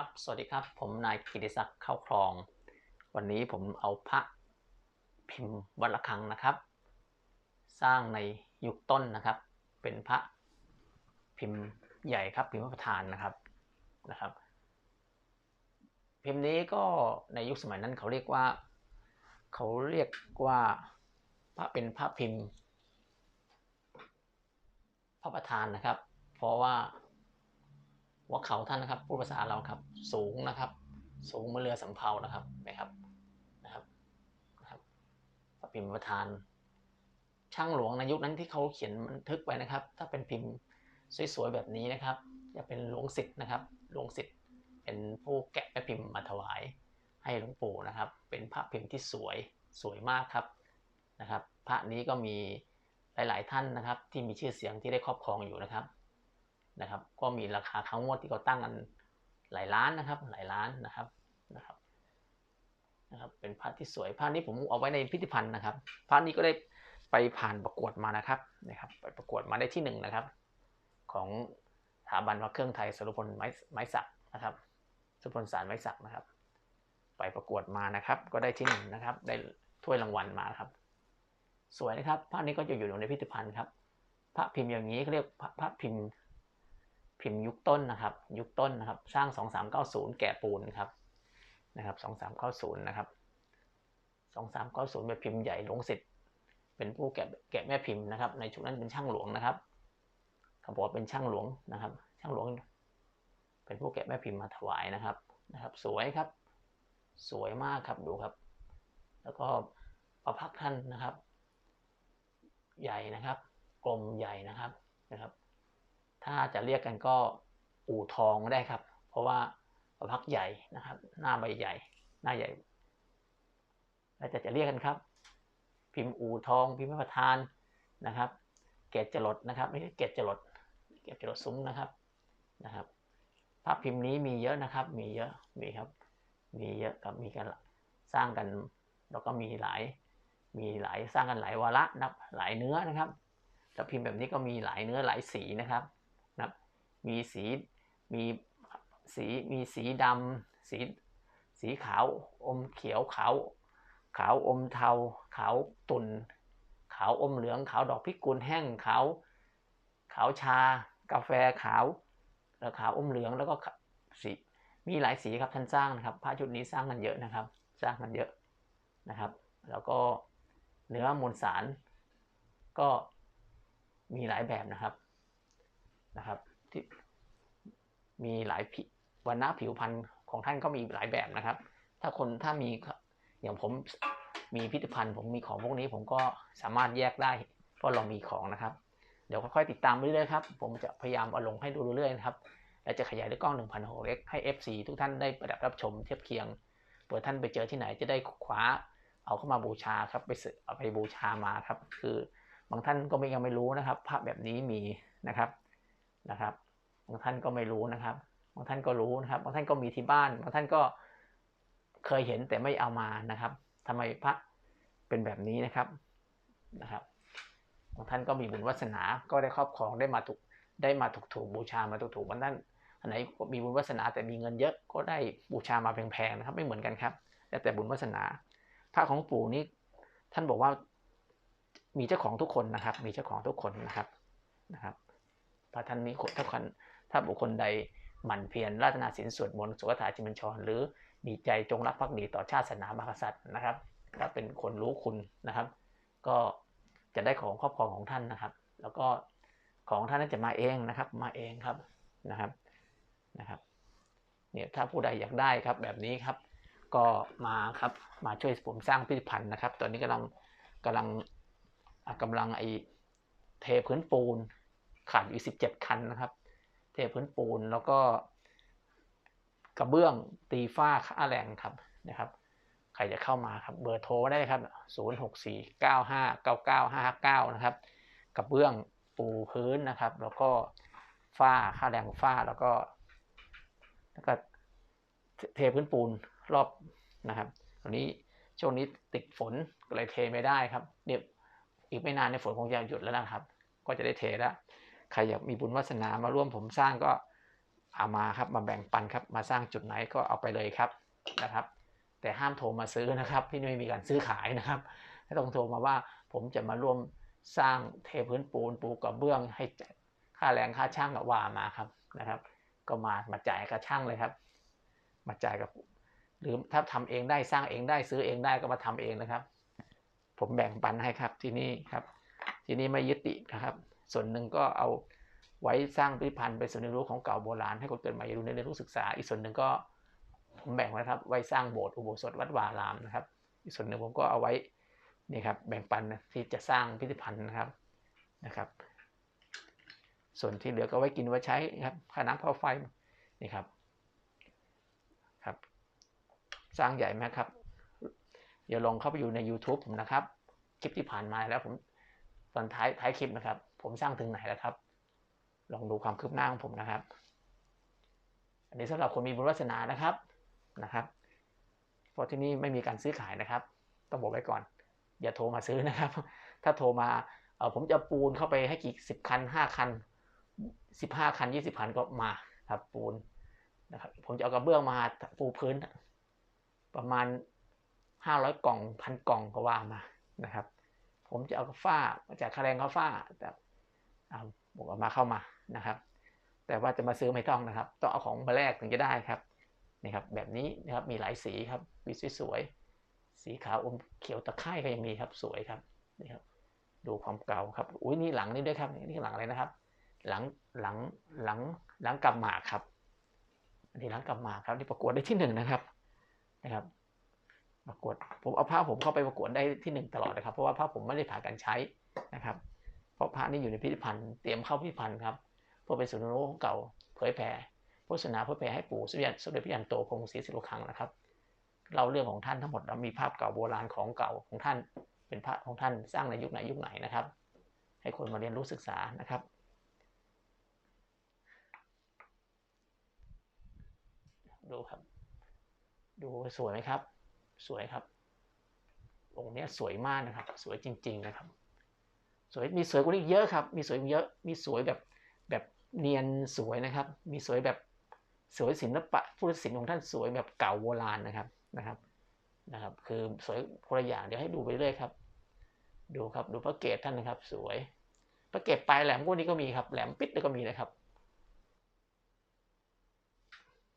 ครับ สวัสดีครับ ผมนายกิติศักดิ์เข้าครอง วันนี้ผมเอาพระพิมพ์วัดระฆังนะครับ สร้างในยุคต้นนะครับ เป็นพระพิมพ์ใหญ่ครับ พิมพ์พระประธานนะครับนะครับ พิมพ์นี้ก็ในยุคสมัยนั้นเขาเรียกว่า เขาเรียกว่าพระเป็นพระพิมพ์ พระประธานนะครับ เพราะว่า หัวเขาท่านนะครับพูดภาษาเราครับ สูงนะครับ สูงเมือเรือสำเภานะครับนะครับนะครับนะครับพระพิมพ์ประธาน ช่างหลวงในยุคนั้นที่เขาเขียนบันทึกไว้นะครับ ถ้าเป็นพิมพ์สวยๆแบบนี้นะครับ จะเป็นหลวงสิทธิ์นะครับหลวงสิทธิ์เป็นผู้แกะแม่พิมพ์มาถวาย ให้หลวงปู่นะครับ เป็นพระพิมพ์ที่สวยสวยมากครับนะครับ พระนี้ก็มีหลาย ๆ ท่านนะครับ ที่มีชื่อเสียงที่ได้ครอบครองอยู่นะครับ นะครับ ก็มีราคาทั้งหมดที่เขาตั้งกันหลายล้านนะครับ หลายล้านนะครับนะครับนะครับ เป็นพระที่สวยพระนี้ผมเอาไว้ในพิพิธภัณฑ์นะครับพระนี้ก็ได้ไปผ่านประกวดมานะครับนะครับ ไปประกวดมาได้ที่หนึ่งนะครับ ของสถาบันพระเครื่องไทยสรุพลไม้ไม้สักนะครับสุพลสารไม้สักนะครับ ไปประกวดมานะครับ ก็ได้ที่หนึ่งนะครับ ได้ถ้วยรางวัลมาครับ สวยนะครับพระนี้ก็จะอยู่ในพิพิธภัณฑ์ครับ พระพิมพ์อย่างนี้เขาเรียกพระพระพิมพ์ พิมพ์ยุคต้นนะครับ ยุคต้นนะครับ สร้าง 2390 แกะปูนครับนะครับ2390นะครับ2390เป็นพิมพ์ใหญ่หลวงสิทธิ์เป็นผู้แกะแกะแม่พิมพ์นะครับ ในชุดนั้นเป็นช่างหลวงนะครับเขาบอกว่าเป็นช่างหลวงนะครับ ช่างหลวง เป็นผู้แกะแม่พิมพ์มาถวายนะครับนะครับ สวยครับ สวยมากครับดูครับ แล้วก็ประพักท่านนะครับ ใหญ่นะครับ กลมใหญ่นะครับนะครับ ถ้าจะเรียกกันก็อู่ทองได้ครับ เพราะว่าประพักใหญ่นะครับ หน้าใบใหญ่ หน้าใหญ่แล้วจะจะเรียกกันครับ พิมพ์อู่ทอง พิมพ์ประธานนะครับ เกตจรดนะครับไม่ใช่เกตจรดเกตจรดซุ้มนะครับนะครับภาพพิมพ์นี้มีเยอะนะครับ มีเยอะมีครับ มีเยอะครับมีกันสร้างกันแล้วก็มีหลายมีหลายสร้างกันหลายวาระนับหลายเนื้อนะครับแล้วพิมพ์แบบนี้ก็มีหลายเนื้อหลายสีนะครับ นะมีสีมีสีมีสีดำสีสีขาวอมเขียวขาวขาวอมเทาขาวตุ่นขาวอมเหลืองขาวดอกพิกุลแห้งขาวขาวชากาแฟขาวแล้วขาวอมเหลืองแล้วก็สีมีหลายสีครับท่านสร้างนะครับพระชุดนี้สร้างกันเยอะนะครับ สร้างกันเยอะนะครับ แล้วก็เนื้อมวลสารก็มีหลายแบบนะครับ นะครับ ที่มีหลายผิวันณะผิวพรรณของท่านก็มีหลายแบบนะครับ ถ้าคนถ้ามีอย่างผมมีพิพิธภัณฑ์ผมมีของพวกนี้ผมก็สามารถแยกได้เพราะเรามีของนะครับ เดี๋ยวค่อยๆติดตามไปเรื่อยๆครับ ผมจะพยายามเอาลงให้ดูเรื่อยๆนะครับและจะขยายด้วยกล้อง 1,600เล็กให้ FC ทุกท่านได้ประดับรับชมเทียบเคียงเผื่อท่านไปเจอที่ไหนจะได้คว้าเอาเข้ามาบูชาครับไปเอาไปบูชามาครับ คือบางท่านก็ไม่ยังไม่รู้นะครับภาพแบบนี้มีนะครับ นะครับบางท่านก็ไม่รู้นะครับบางท่านก็รู้นะครับบางท่านก็มีที่บ้านบางท่านก็เคยเห็นแต่ไม่เอามานะครับทำไมพระเป็นแบบนี้นะครับนะครับบางท่านก็มีบุญวาสนาก็ได้ครอบครองได้มาถูกได้มาถูกถูกบูชามาถูกถูกบางท่านอันไหนมีบุญวาสนาแต่มีเงินเยอะก็ได้บูชามาแพงๆนะครับ ไม่เหมือนกันครับแต่แต่บุญวาสนา พระของปู่นี้ท่านบอกว่ามีเจ้าของทุกคนนะครับ มีเจ้าของทุกคนนะครับนะครับ พระท่านมีถ้าคนถ้าบุคคลใดหมั่นเพียรราตนาศีลสวดมนต์สวดคาถาจิมญชร หรือมีใจจงรักภักดีต่อชาติศาสนาบากษัตริย์นะครับถ้าเป็นคนรู้คุณนะครับ ก็จะได้ของครอบครองของท่านนะครับ แล้วก็ของท่านนั้นจะมาเองนะครับ มาเองครับนะครับนะครับเนี่ยถ้าผู้ใดอยากได้ครับแบบนี้ครับ ก็มาครับมาช่วยผมสร้างพิพิธภัณฑ์นะครับ ตอนนี้กำลังกำลังกำลังไอเทพื้นปูน ขาดอยู่สิบเจ็ดคันนะครับ เทพื้นปูนแล้วก็กระเบื้องตีฝ้าค่าแรงครับนะครับ ใครจะเข้ามาครับเบอร์โทรได้ครับศูนย์หกสี่เก้าห้าเก้าเก้าห้าเก้านะครับ กระเบื้องปูพื้นนะครับ แล้วก็ฝ้าค่าแรงฝ้าแล้วก็ แล้วก็เทพื้นปูนรอบนะครับตอนนี้ช่วงนี้ติดฝนก็เลยเทไม่ได้ครับเดี๋ยวอีกไม่นานในฝนคงจะหยุดแล้วนะครับ ก็จะได้เทแล้ว ใครอยากมีบุญวาสนามาร่วมผมสร้างก็เอามาครับมาแบ่งปันครับมาสร้างจุดไหนก็เอาไปเลยครับนะครับ แต่ห้ามโทรมาซื้อนะครับที่นี่ไม่มีการซื้อขายนะครับถ้าต้องโทรมาว่าผมจะมาร่วมสร้างเทพื้นปูนปูกระเบื้องให้ค่าแรงค่าช่างกับว่ามาครับนะครับ ก็มามาจ่ายกับช่างเลยครับ มาจ่ายกับหรือถ้าทำเองได้สร้างเองได้ซื้อเองได้ก็มาทำเองนะครับ ผมแบ่งปันให้ครับที่นี่ครับ ที่นี่ไม่ยึดติดนะครับ ส่วนหนึ่งก็เอาไว้สร้างพิพิธภัณฑ์เป็นส่วนเรียนรู้ของเก่าโบราณให้คนเกิดใหม่รู้ในเรียนรู้ศึกษา อีกส่วนหนึ่งก็ผมแบ่งไว้ครับ ไว้สร้างโบสถ์อุโบสถวัดวารามนะครับ อีกส่วนหนึ่งผมก็เอาไว้นี่ครับแบ่งปันที่จะสร้างพิพิธภัณฑ์นะครับนะครับ ส่วนที่เหลือก็ไว้กินไว้ใช้ครับค่าน้ำค่าไฟนี่ครับครับ สร้างใหญ่ไหมครับอย่าลองเข้าไปอยู่ใน YouTube ผมนะครับ คลิปที่ผ่านมาแล้วผมตอนท้ายท้ายคลิปนะครับ ผมสร้างถึงไหนแล้วครับ ลองดูความคืบหน้าของผมนะครับ อันนี้สำหรับคนมีบุญวาสนานะครับนะครับเพราะที่นี่ไม่มีการซื้อขายนะครับ ต้องบอกไว้ก่อน อย่าโทรมาซื้อนะครับ ถ้าโทรมาเออผมจะปูนเข้าไปให้กี่สิบคันห้าคันสิบห้าคันยี่สิบคันก็มาครับปูนนะครับผมจะเอากระเบื้องมาปูพื้น ประมาณห้าร้อยกล่องพันกล่องก็ว่ามานะครับ ผมจะเอาฝ้ามาจากคาแรงข้าฝ้าแต่ บอกเอามาเข้ามานะครับ แต่ว่าจะมาซื้อไม่ต้องนะครับ ต้องเอาของมาแลกถึงจะได้ครับนี่ครับแบบนี้นะครับมีหลายสีครับมีสวยๆสีขาวอมเขียวตะไคร่ก็ยังมีครับสวยครับนี่ครับดูความเก่าครับอุ้ยนี่หลังนี่ด้วยครับนี่หลังอะไรนะครับ หลังหลังหลังหลังกำหมากครับอันนี้หลังกำหมากครับที่ประกวดได้ที่หนึ่งนะครับนะครับประกวดผมเอาผ้าผมเข้าไปประกวดได้ที่หนึ่งตลอดนะครับ เพราะว่าผ้าผมไม่ได้ผ่านการใช้นะครับ เพราะผ้านี่อยู่ในพิพิธภัณฑ์เตรียมเข้าพิพิธภัณฑ์ครับเพื่อเป็นส่วนรู้ของเก่าเผยแผ่โฆษณาเผยแผ่ให้ปู่สมเด็จสมเด็จพระยันโตพงศรีสิริคังนะครับเราเรื่องของท่านทั้งหมดเรามีภาพเก่าโบราณของเก่าของท่าน เป็นพระของท่านสร้างในยุคไหนยุคไหนนะครับ ให้คนมาเรียนรู้ศึกษานะครับดูครับ ดูสวยไหมครับ สวยครับองค์นี้สวยมากนะครับ สวยจริง ๆ นะครับ สวยมีสวยกว่านี้เยอะครับ มีสวยเยอะมีสวยแบบแบบเนียนสวยนะครับ มีสวยแบบสวยศิลปะพุทธศิลป์ของท่านสวยแบบเก่าโบราณนะครับนะครับนะครับ คือสวยคนละอย่างเดี๋ยวให้ดูไปเรื่อยครับ ดูครับดูพระเกศท่านนะครับ สวยพระเกศปลายแหลมพวกนี้ก็มีครับแหลมปิดก็มีนะครับ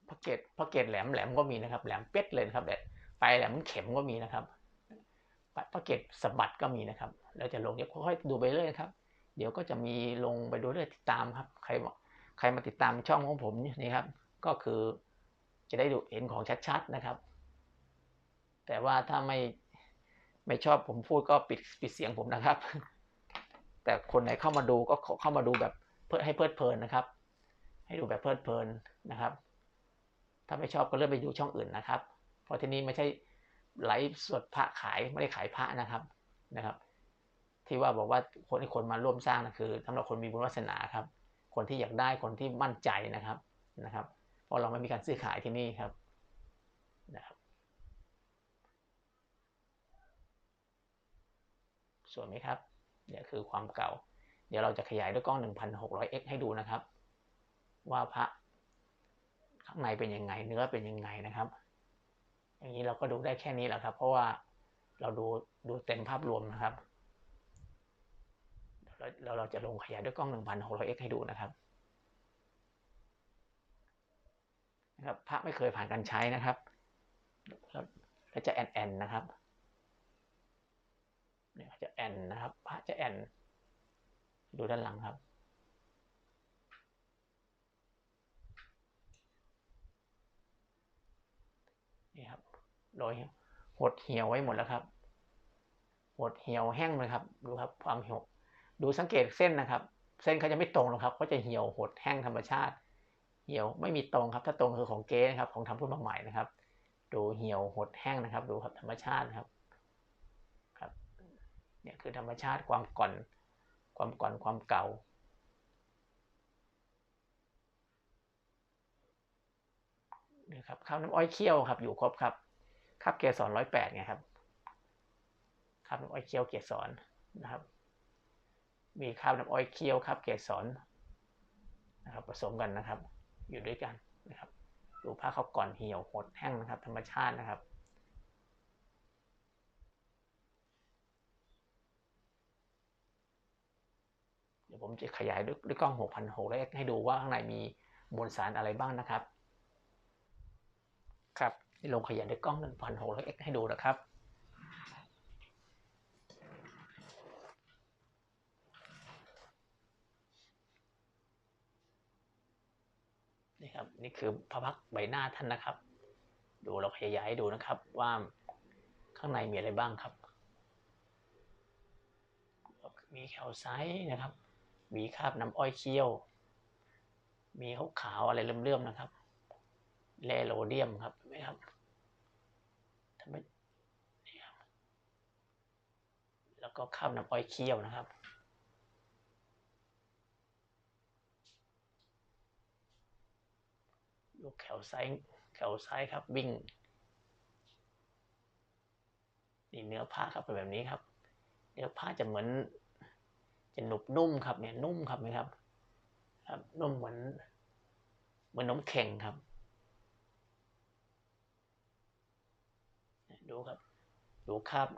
พระเกศพระเกศแหลมแหลมก็มีนะครับ แหลมเป็ดเลยครับแต่ปลายแหลมเข็มก็มีนะครับพระเกศสะบัดก็มีนะครับ แล้วจะลงเดี๋ยวค่อยๆดูไปเรื่อยครับ เดี๋ยวก็จะมีลงไปดูเรื่อยติดตามครับ ใครใครมาติดตามช่องของผมนี่ครับ ก็คือจะได้ดูเห็นของชัดๆนะครับ แต่ว่าถ้าไม่ไม่ชอบผมพูดก็ปิดปิดเสียงผมนะครับ แต่คนไหนเข้ามาดูก็เข้ามาดูแบบเพื่อให้เพลิดเพลินนะครับ ให้ดูแบบเพลิดเพลินนะครับ ถ้าไม่ชอบก็เลื่อนไปดูช่องอื่นนะครับ เพราะที่นี้ไม่ใช่ไลฟ์สดพระขายไม่ได้ขายพระนะครับนะครับ ที่ว่าบอกว่าคนที่คนมาร่วมสร้างนะคือสำหรับคนมีบุญวาสนาครับ คนที่อยากได้คนที่มั่นใจนะครับนะครับ เพราะเราไม่มีการซื้อขายที่นี่ครับนะครับสวยไหมครับเนี่ยคือความเก่า เดี๋ยวเราจะขยายด้วยกล้อง 1600x ให้ดูนะครับ ว่าพระข้างในเป็นยังไงเนื้อเป็นยังไงนะครับ อย่างนี้เราก็ดูได้แค่นี้แหละครับ เพราะว่าเราดูดูเต็มภาพรวมนะครับ แล้วเราจะลงขยายด้วยกล้อง 1600x ให้ดูนะครับนะครับพระไม่เคยผ่านการใช้นะครับแล้วจะแอนแอนนะครับเนี่ยจะแอนนะครับพระจะแอนดูด้านหลังครับนี่ครับโดยหดเหี่ยวไว้หมดแล้วครับหดเหี่ยวแห้งเลยครับดูครับความเหี่ยว ดูสังเกตเส้นนะครับ เส้นเขาจะไม่ตรงหรอกครับเขาจะเหี่ยวหดแห้งธรรมชาติ เหี่ยวไม่มีตรงครับ ถ้าตรงคือของเก๊นะครับ ของทำขึ้นมาใหม่นะครับ ดูเหี่ยวหดแห้งนะครับ ดูครับธรรมชาติครับครับเนี่ยคือธรรมชาติความก่อน ความก่อนความเก่านี่ครับข้าวน้ำอ้อยเคี่ยวครับ อยู่ครบครับครับเกสรร้อยแปดไงครับข้าวน้ำอ้อยเคี่ยวเกสรนะครับ มีข้าวน้ำอ้อยเคี่ยวครับเกสรนะครับผสมกันนะครับ อยู่ด้วยกันนะครับดูผ้าเขาก่อนเหี่ยวหดแห้งนะครับ ธรรมชาตินะครับเดี๋ยวผมจะขยายด้วยด้วยกล้อง 6,600แล้วให้ดูว่าข้างในมีมวลสารอะไรบ้างนะครับ ครับนี่ลงขยายด้วยกล้อง 1,600ให้ดูนะครับ นี่ครับนี่คือพระพักใบหน้าท่านนะครับ ดูเราขยายให้ดูนะครับว่าข้างในมีอะไรบ้างครับ มีแคลไซต์นะครับ มีคราบน้ำอ้อยเคี้ยว มีขาวขาวอะไรเลื่อมๆนะครับแลโรเดียมครับเห็นไหมครับทำไมนี่ครับแล้วก็คราบน้ำอ้อยเคี้ยวนะครับ ลูกแขวไซส์แขวไซส์ครับวิ่งนี่เนื้อผ้าครับเป็นแบบนี้ครับ เนื้อผ้าจะเหมือน จะหนุบนุ่มครับเนี่ยนุ่มครับนะครับ ครับนุ่มเหมือน เหมือนนมแข็งครับ ดูครับ ดูคราบ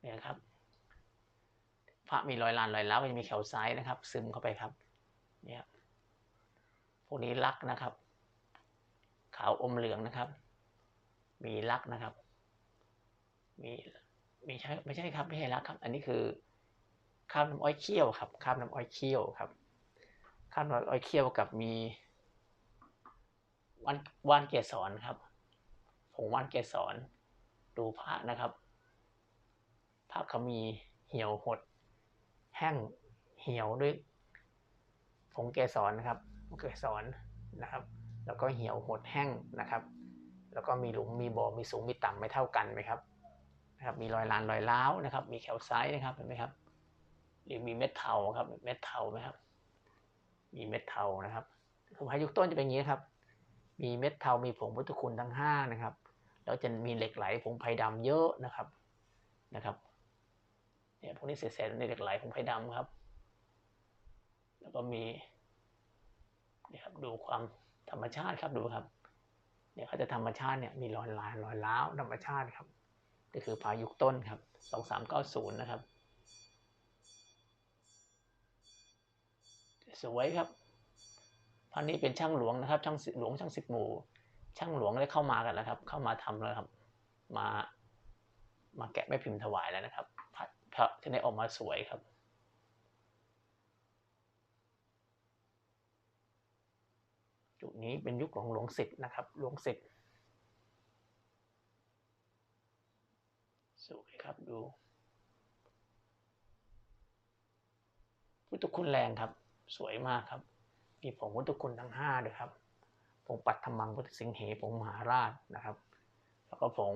เนี่ยครับพระมีรอยลานรอยล้าวก็จะมีแขวซ้ายนะครับ ซึมเข้าไปครับเนี่ยครับ พวกนี้ลักนะครับ ขาวอมเหลืองนะครับ มีลักนะครับ มีมีใช่ไม่ใช่ครับไม่ใช่ลักครับ อันนี้คือคราบน้ำอ้อยเคี่ยวครับคราบน้ำอ้อยเคี่ยวครับคราบน้ำอ้อยเคี่ยวกับมีว่านวานเกสรครับผงว่านเกสรดูพระนะครับพระเขามีเหี่ยวหด แห้งเหี่ยวด้วยผงเกสรนะครับ เกสรนนะครับ แล้วก็เหี่ยวหดแห้งนะครับ แล้วก็มีหลุมมีบ่อมีสูงมีต่ำไม่เท่ากันไหมครับนะครับมีรอยลานรอยร้าวนะครับ มีแคลไซต์นะครับเห็นไหมครับหรือมีเม็ดเทาครับเม็ดเทาไหมครับ มีเม็ดเทานะครับคือพายุคต้นจะเป็นอย่างนี้ครับ มีเม็ดเทามีผงพุทธคุณทั้งห้านะครับแล้วจะมีเหล็กไหลผงไผ่ดำเยอะนะครับนะครับเนี่ยพวกนี้เศษๆในเหล็กไหลผงไผ่ดำครับ แล้วก็มี นี่ครับ ดูความธรรมชาติครับดูครับเนี่ยเขาจะธรรมชาติเนี่ยมีรอยลายรอยล้าวธรรมชาติครับนี่คือพายุต้นครับสองสามเก้าศูนย์นะครับ สวยครับพันนี้เป็นช่างหลวงนะครับ ช่างหลวงช่างสิบหมู่ ช่างหลวงได้เข้ามากันแล้วครับ เข้ามาทำแล้วครับ มามาแกะไม่พิมพ์ถวายแล้วนะครับพระพระจะได้ออกมาสวยครับ จุด นี้เป็นยุคของหลวงสิทธ์นะครับหลวงสิทธ์สวยครับดู พุทธคุณแรงครับ สวยมากครับ มีผงพุทธคุณทั้งห้าด้วยครับผงปัตถมังพุทธสิงเหผงมหาราชนะครับ แล้วก็ผง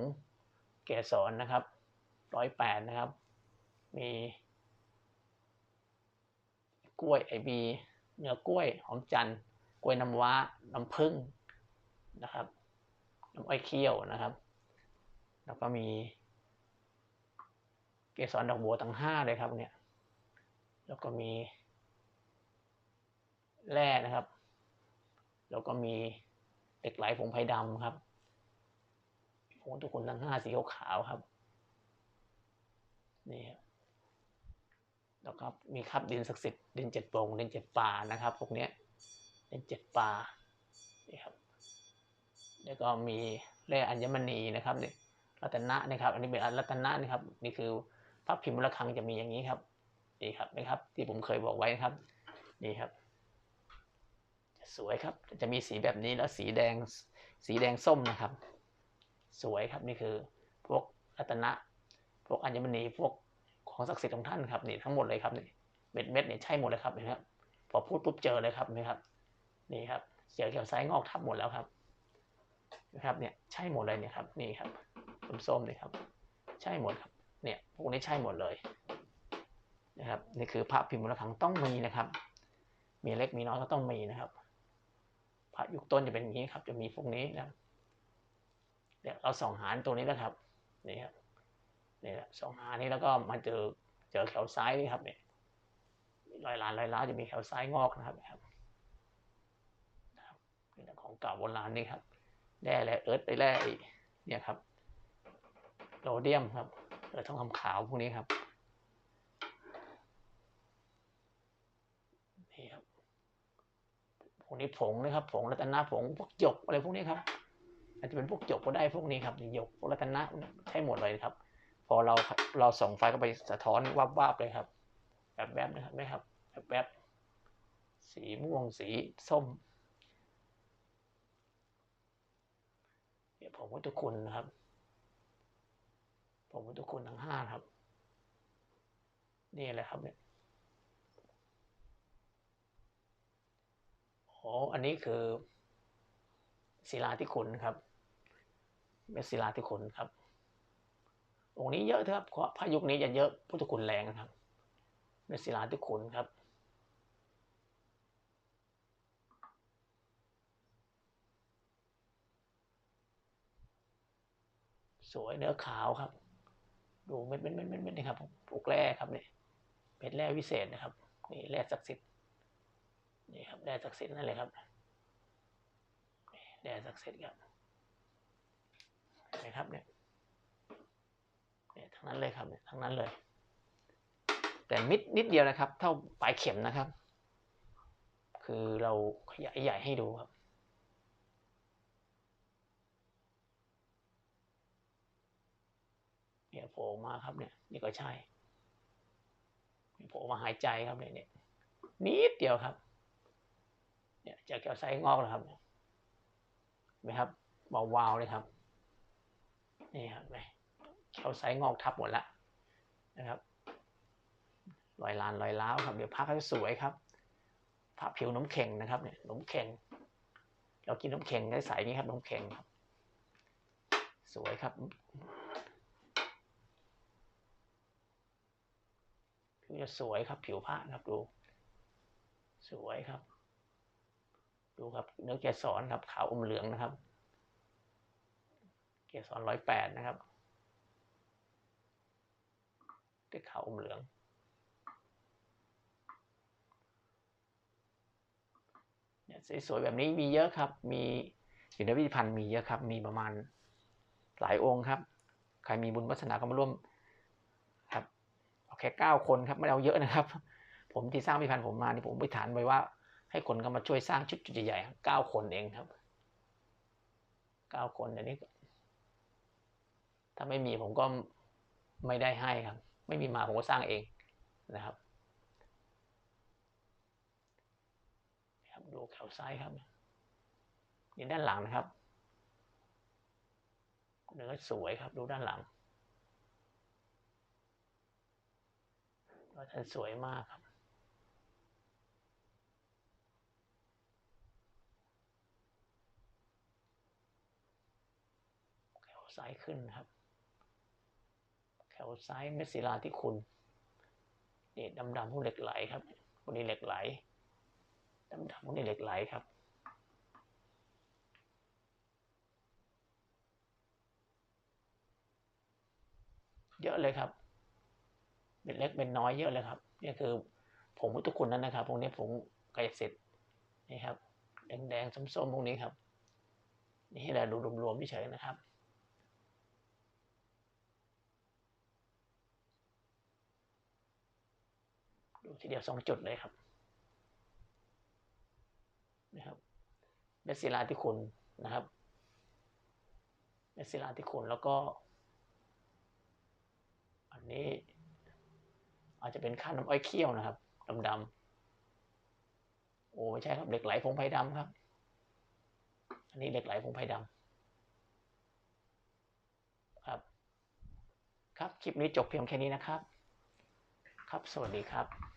เกสรนะครับร้อยแปดนะครับ มีกล้วยไอบีเนื้อกล้วยหอมจันทร์ กล้วยน้ำว้า น้ำผึ้งนะครับ น้ำอ้อยเคี่ยวนะครับ แล้วก็มี เกสรดอกบัวทั้งห้าเลยครับเนี่ย แล้วก็มีแร่นะครับ แล้วก็มีเหล็กไหลผงไผ่ดำครับผงทุกคนทั้งห้าสีขาวครับ นี่ครับแล้วก็มีคราบดินศักดิ์สิทธิ์ดินเจ็ดโปร่งดินเจ็ดป่านะครับพวกเนี้ย ดินเจ็ดป่านี่ครับแล้วก็มีแร่อัญมณีนะครับนี่รัตนะนะครับ อันนี้เป็นรัตนะนะครับ นี่คือพระพิมพ์ระฆังจะมีอย่างนี้ครับนี่ครับนะครับ ที่ผมเคยบอกไว้นะครับ นี่ครับสวยครับ จะมีสีแบบนี้แล้วสีแดงสีแดงส้มนะครับ สวยครับนี่คือพวกรัตนะ พวกอัญมณีพวกของศักดิ์สิทธิ์ของท่านครับนี่ทั้งหมดเลยครับนี่เม็ดเม็ดเนี่ยใช่หมดเลยครับเห็นไหมครับพอพูดปุ๊บเจอเลยครับนี่ครับ นี่ครับเจอเขียวไซงอกทับหมดแล้วครับนะครับเนี่ยใช่หมดเลยเนี่ยครับนี่ครับส้มๆนี่ครับ ใช่หมดครับเนี่ยพวกนี้ใช่หมดเลยนะครับนี่คือพระพิมพ์ระฆังต้องมีนะครับ มีเล็กมีน้อยก็ต้องมีนะครับ พระยุคต้นจะเป็นอย่างนี้ครับ จะมีพวกนี้นะเนี่ยวเราส่องหาตัวนี้นะครับนี่ครับนี่แหละส่องหานี้แล้วก็มาเจอเจอแขวซ้ายนี่ครับเนี่ยรอยล้านรอยล้าวจะมีแขวซ้ายงอกนะครับ เป็นของเก่าโบราณนี่ครับแร่แร่เอิร์ธไปแร่เนี่ยครับโรเดียมครับเอิร์ธทองคำขาวพวกนี้ครับนี่ครับพวกนี้ผงนะครับผงรัตนะผงพวกหยกอะไรพวกนี้ครับอาจจะเป็นพวกหยกก็ได้พวกนี้ครับหยกพวกรัตนะใช้หมดเลยครับ พอเราเราส่องไฟเข้าไปสะท้อนวับวาบเลยครับแบบแบบนะครับไหมครับแบบแบบสีม่วงสีส้ม เนี่ยผมพุทธคุณนะครับ ผมพุทธคุณทั้งห้าครับ นี่แหละครับเนี่ยอ๋ออันนี้คือศิลาที่คุณครับเม็ดศิลาที่คุณครับ องค์นี้เยอะครับเพราะพระยุคนี้จะเยอะพุทธคุณแรงครับเม็ดศิลาที่คุณครับ สวยเนื้อขาวครับ ดูเม็ดเม็ดเม็ดเม็ดเม็ดนี่ครับปลูกแร่ครับเนี่ยเม็ดแร่วิเศษนะครับนี่แร่ศักดิ์สิทธิ์นี่ครับแร่ศักดิ์สิทธิ์นั่นเลยครับแร่ศักดิ์สิทธิ์ครับนะครับเนี่ยเนี่ยทั้งนั้นเลยครับเนี่ยทั้งนั้นเลย แต่มิดนิดเดียวนะครับ เท่าปลายเข็มนะครับ คือเราขยายใหญ่ให้ดูครับ เนี่ยโผ ล่มาครับเนี่ย นี่ก็ใช่โผล่มาหายใจครับเนี่ยเนี่ยนิดเดียวครับ เนี่ยจากแก้วไซงอกแล้วครับเห็นไหมครับเบาๆเลยครับนี่ครับไหมแก้วไซงอกทับหมดแล้วนะครับรอยลานรอยล้าวครับ เดี๋ยวพักให้สวยครับผ้าผิวน้ำเข่งนะครับเนี่ยน้ำเข่งเรากินน้ำเข่งได้ใสอย่างนี้ครับน้ำเข่งครับ สวยครับ ผิวจะสวยครับผิวผ้าครับดู สวยครับ ดูครับเนื้อเกสรครับขาวอมเหลืองนะครับ เกสรร้อยแปดนะครับที่ขาวอมเหลือง เนี่ยสวยๆแบบนี้มีเยอะครับ มีอยู่ในพิพิธภัณฑ์มีเยอะครับ มีประมาณหลายองค์ครับ ใครมีบุญวัฒนาก็มาร่วม แค่เก้าคนครับไม่เอาเยอะนะครับ ผมที่สร้างพิพิธภัณฑ์ผมมานี่ผมไปฐานไว้ว่า ให้คนก็มาช่วยสร้างชุดจุดใหญ่ๆเก้าคนเองครับเก้าคนอันนี้ ถ้าไม่มีผมก็ไม่ได้ให้ครับ ไม่มีมาผมก็สร้างเองนะครับครับดูแขวซ้ายครับนี่ด้านหลังนะครับเนื้อสวยครับดูด้านหลัง ก็ท่านสวยมากครับ แขวซ้ายขึ้นครับ แขวซ้ายเม็ดศิลาที่คุณนี่ดำๆพวกเหล็กไหลครับพวกนี้เหล็กไหลดำๆพวกนี้เหล็กไหลครับเยอะเลยครับ เป็นเล็กเป็นน้อยเยอะเลยครับนี่คือผงพุทธคุณนั้นนะครับ พวกนี้ผงกายสิทธิ์นี่ครับ แดงๆส้มๆพวกนี้ครับ นี่ให้เราดูรวมๆเฉยนะครับดูทีเดียวสองจุดเลยครับนะครับเม็ดศิลาที่คุณนะครับเม็ดศิลาที่คุณแล้วก็ อันนี้ อาจจะเป็นค่าน้ำอ้อยเคี่ยวนะครับดำๆโอ้ไม่ใช่ครับเหล็กไหลพงไผ่ดำครับ อันนี้เหล็กไหลพงไผ่ดำครับ ครับคลิปนี้จบเพียงแค่นี้นะครับ ครับสวัสดีครับ